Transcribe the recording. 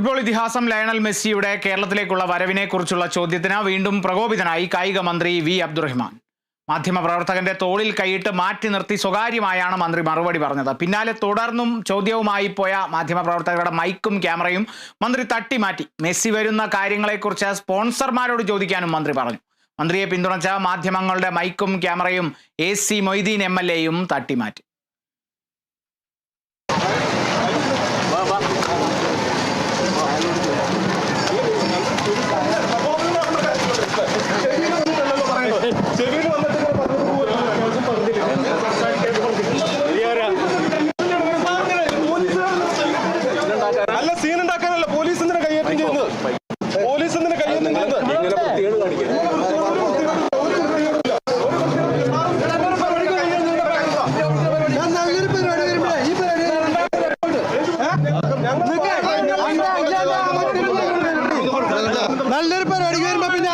Football ഇതിഹാസം Lionel മെസ്സിയുടെ കേരളത്തിലേക്കുള്ള വരവിനെക്കുറിച്ചുള്ള ചോദ്യത്തിന് വീണ്ടും പ്രകോപിതനായി കായിക മന്ത്രി വി അബ്ദുറഹ്മാൻ. മാധ്യമപ്രവർത്തകന്റെ തോളിൽ കൈയിട്ട് മാറ്റി നിർത്തി സ്വകാര്യമായാണ് മന്ത്രി മറുപടി പറഞ്ഞത്. പിന്നാലെ തുടർന്നും ചോദ്യവുമായി പോയ മാധ്യമപ്രവർത്തകരുടെ മൈക്കും ക്യാമറയും മന്ത്രി തട്ടിമാറ്റി. മെസ്സി വരുന്ന കാര്യങ്ങളെക്കുറിച്ച് സ്പോൺസർമാരോട് ചോദിക്കാനും മന്ത്രി പറഞ്ഞു. മന്ത്രിയെ പിന്തുണച്ച മാധ്യമങ്ങളുടെ മൈക്കും ക്യാമറയും A C Moideen M L എയും തട്ടിമാറ്റി. അല്ല സീൻ ഉണ്ടാക്കാനല്ല പോലീസ് എന്തിനാ കൈയേറ്റം ചെയ്യുന്നത്? പോലീസ് എന്തിനാ കൈയേറ്റം ചെയ്യുന്നത്? നല്ലൊരു പരിപാടി വരുമ്പോഴേ ഈ പരിപാടി നല്ലൊരു പരിപാടി വരുമ്പോ പിന്നെ